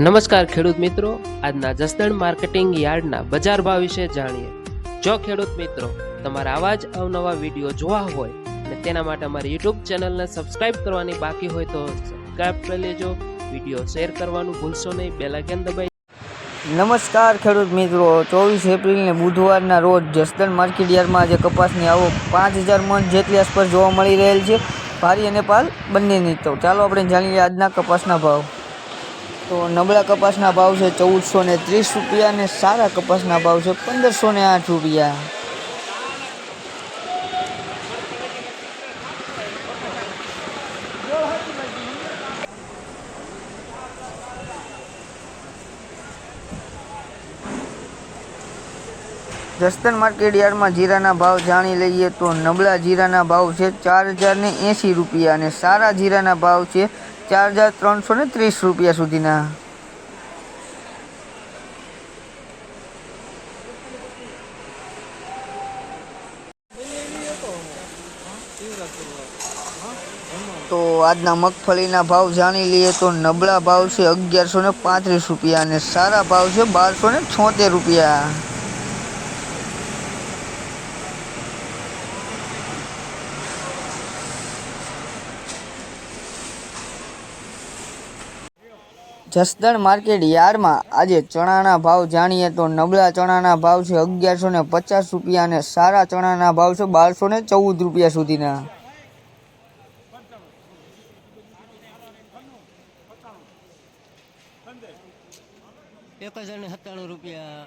નમસ્કાર ખેડૂત મિત્રો. આજના જસદણ માર્કેટિંગ યાર્ડના બજાર ભાવ વિશે જાણીએ. જો ખેડૂત મિત્રો, તમારા આવા જ અવનવા વીડિયો જોવા હોય અને તેના માટે અમારી યુટ્યુબ ચેનલને સબસ્ક્રાઇબ કરવાની બાકી હોય તો સબસ્ક્રાઇબ કરી લેજો. વીડિયો શેર કરવાનું ભૂલશો નહીં. બેલાઇકન દબાઈ નમસ્કાર ખેડૂત મિત્રો. ચોવીસ એપ્રિલને બુધવારના રોજ જસદણ માર્કેટ યાર્ડમાં આજે કપાસની આવક પાંચ હજાર મણ જેટલી આસપાસ જોવા મળી રહેલ છે. ભારી અને પાલ બંનેની તો ચાલો આપણે જાણીએ આજના કપાસના ભાવ. તો નબળા કપાસના ભાવ છે ચૌદસો ને ત્રીસ રૂપિયા અને સારા કપાસના ભાવ છે પંદરસો ને આઠ રૂપિયા. જસ્તન માર્કેટ યાર્ડમાં જીરાના ભાવ જાણી લઈએ તો નબળા જીરાના ભાવ છે ચાર હજાર ને એંસી રૂપિયા અને સારા જીરાના ભાવ છે ચાર હજાર ત્રણસો ને ત્રીસ રૂપિયા સુધીના. તો આજના મગફળીના ભાવ જાણી લઈએ તો નબળા ભાવ છે અગિયારસો ને પાંત્રીસ રૂપિયા અને સારા ભાવ છે બારસો ને છોતેર રૂપિયા. જસદણ માર્કેટ યાર્ડમાં આજે ચણાના ભાવ જાણીએ તો નબળા ચણાના ભાવ છે અગિયારસો ને પચાસ રૂપિયા અને સારા ચણાના ભાવ છે બારસો ને ચૌદ રૂપિયા સુધીના. એક હજાર ને સત્તાણું રૂપિયા